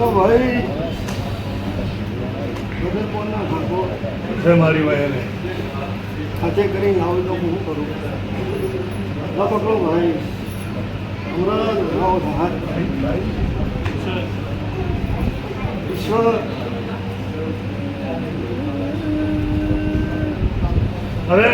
તો ભાઈ છે મારી વાયને હાથે કરીને આવું તો હું કરું. ના પકડો ભાઈ. ઈશ્વર. અરે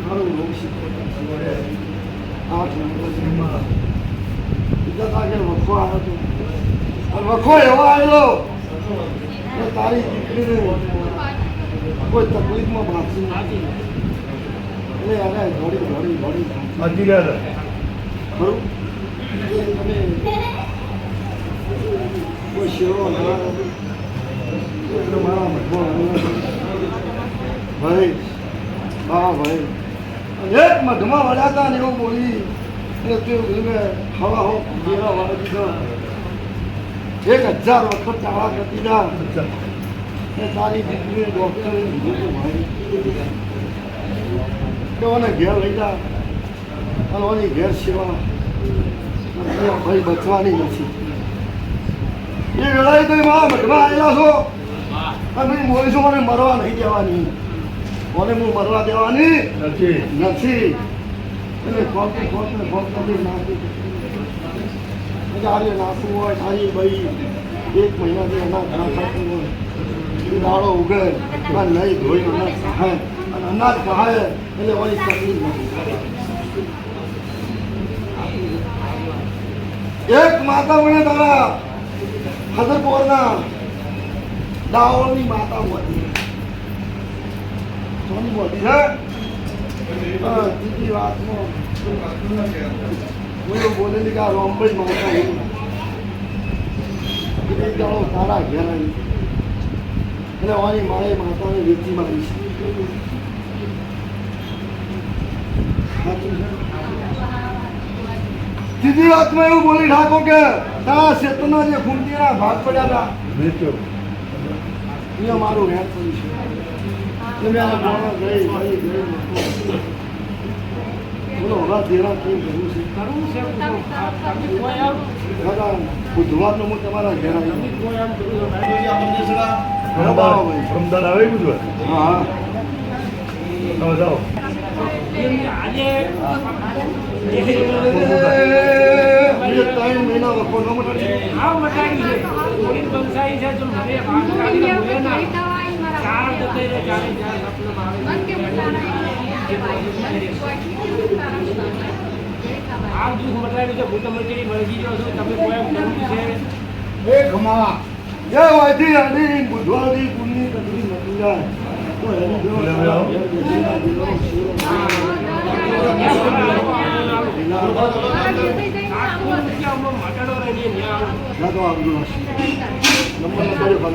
મારું નામ શીખવતા આઠ નંબર બીજા તાકે વખો આવ્યો હતો વખો એવો આવેલો. તારી દીકરીને કોઈ તકલીફમાં ભાગી નથી. એટલે એને ઘડી ઘડી ઘડી ભાગી ગયા ખરું? તમે કોઈ શેરો ના એટલે મારા ભાઈ હા ભાઈ. એક મધમાં વળ્યા હતા ને એવું બોલી. એટલે તે હવા હો ઘેરા વાળા દીધા. એક હજાર વખત ટાળા નથી ના તારી દીકરીને ડૉક્ટરે કે ઓને ઘેર લઈ જા. અને ઓની ઘેર સેવા. ભાઈ બચવાની નથી. એ વેળાએ તો મારા મઢમાં આવેલા છો. અને હું બોલીશું મને મરવા નહીં દેવાની. મને હું મરવા દેવાની? નથી. નથી. એટલે ખોટ ખોટ ને ખોટ નથી નાખી આજે નાખવું હોય સારી ભાઈ એક મહિનાથી અનાજ ના હોય એ દાડો ઉગે અને નહીં ધોઈ અનાજ સહાય અને અનાજ સહાય એટલે વળી તકલીફ નથી એક માતા મને તારા હજરપોરના દાવોની માતા હતી સોની મોટી છે હા, બીજી વાતમાં હું એવું બોલેલી કે આ રોમભાઈ માતા એવું એક દાડો તારા ઘેર આવી એટલે વાની માએ માતાને વેચી મારી છે. સાચું વાતમાં એવું બોલી ઠાકો કે તારા ક્ષેત્રના જે ખૂંટીના ભાગ પડ્યા હતા. વેચ્યો. એ અમારું હેર પડ્યું છે. એટલે આ ગઈ ગઈ ગઈ બોલો દેરા કેમ કરવું છે કરવું છે દાદા બુધવારનો હું તમારા ઘેર આવી રમદાન આવે બધું હા હા જાઓ ત્રણ મહિના વખો ન મટાડી આ પોલીસ બંધાઈ છે? હું તમને મરજી ગયો છું તમે કોઈ કરવું છે? એ ખમા. જય વાયથી આની બુધવારની પુણ્ય કદરી મટી જાય. તો એની જો મટાડો ન્યા તો આવજો નંબર નંબર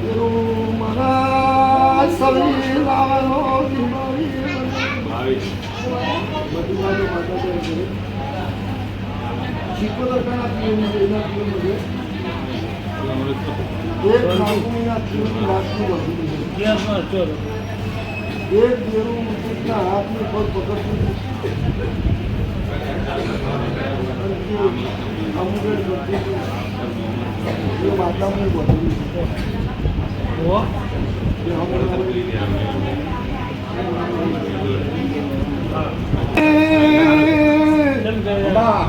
પેલું મારા સવી લાવવાનો બીમારી બધી બાજુ માતા છે શિકોતર કણા પીવું છે એના પીવું છે એક નાગુના પીવું રાખવું બધું છે એક દેવું કેટલા હાથની પગ પકડતું અમુક એ માતાનું બધું હમણાં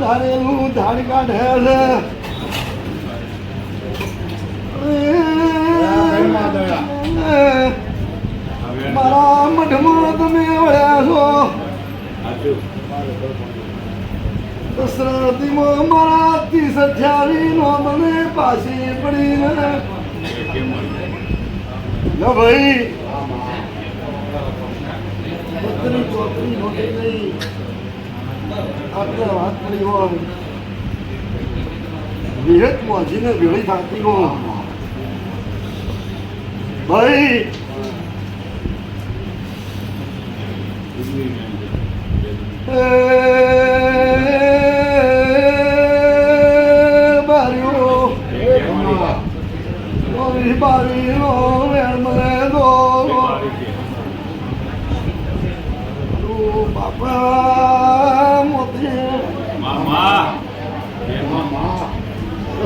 ધારેલું ધાડ કાઢે પાછી? લો ભાઈ. બત્રી ચોત્રી મોટી નહીં. આપણે વાત કરી હોય. વિહત મોજીને ભેળી થતી હોય. ભાઈ.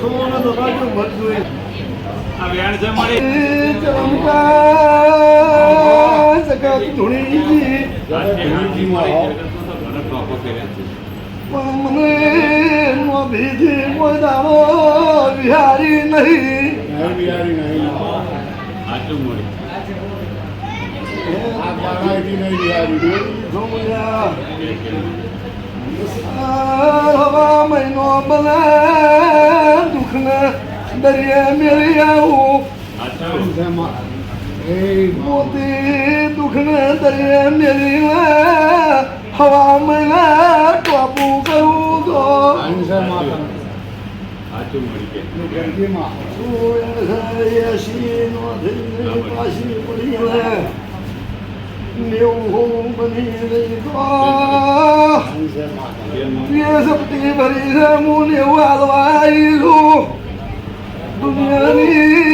સોનું તો બાજુ મત આ બેન છે મળી મને કોઈ દાડો નહીં નહીં બિહારી નહીં મળ્યું નહીં. બિહારી જોયા એ કેમ હવા મહિનો દરિયે મેળી એ મોતી દુઃખને દરિયે મેળીને હવા મહિના ટોપુ કરવું તો નેવું બની રહી તો સપટી ભરી છે હું નેવું હાલવા આવી છું દુનિયાની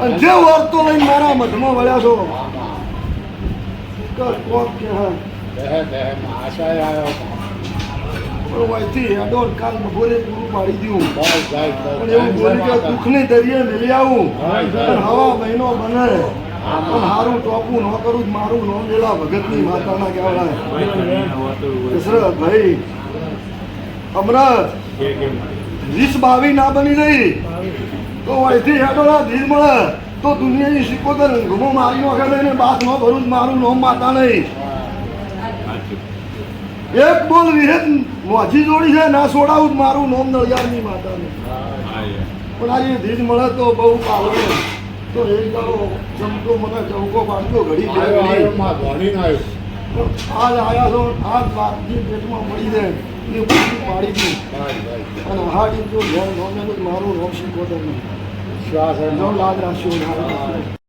અને જે વર્તો લઈને મારા મધમાં વળ્યા છો. કોક કે વયથી હેડોર કાલ બપોરે પૂરું પાડી દઉં. પણ એવું બોલી કે દુઃખની દરિયે મેલી આવું. પણ હવા મહિનો બને. પણ હારું ટોપું ન કરું મારું નો મેળા ભગતની માતાના કહેવાય. દશરથ ભાઈ કે વીસ બાવી ના બની રહી તો અહીંથી હેડોળા ધીર મળે તો દુનિયાની સિકોતર ઘૂમો મારી નાખે ને બાસ ન ભરું મારું નોમ માતા નહીં. એક બોલ વિહેત મોજી જોડી છે ના છોડાવું મારું નોમ નળિયારની માતા નહીં. પણ આજે ધીર મળે તો બહુ પાવડે તો એક દાડો ચમકો મને ચમકો પાડતો ઘડી આવ્યો ઘડી આવ્યો આવ્યો આજ આયા છો આજ વાતની પેટમાં મળી દે એ બધું પાડી દી ભાઈ ભાઈ અને હાડી જો મારું રોક્ષી કોટર નહીં શ્વાસ રાખ્યો રાખ્યો.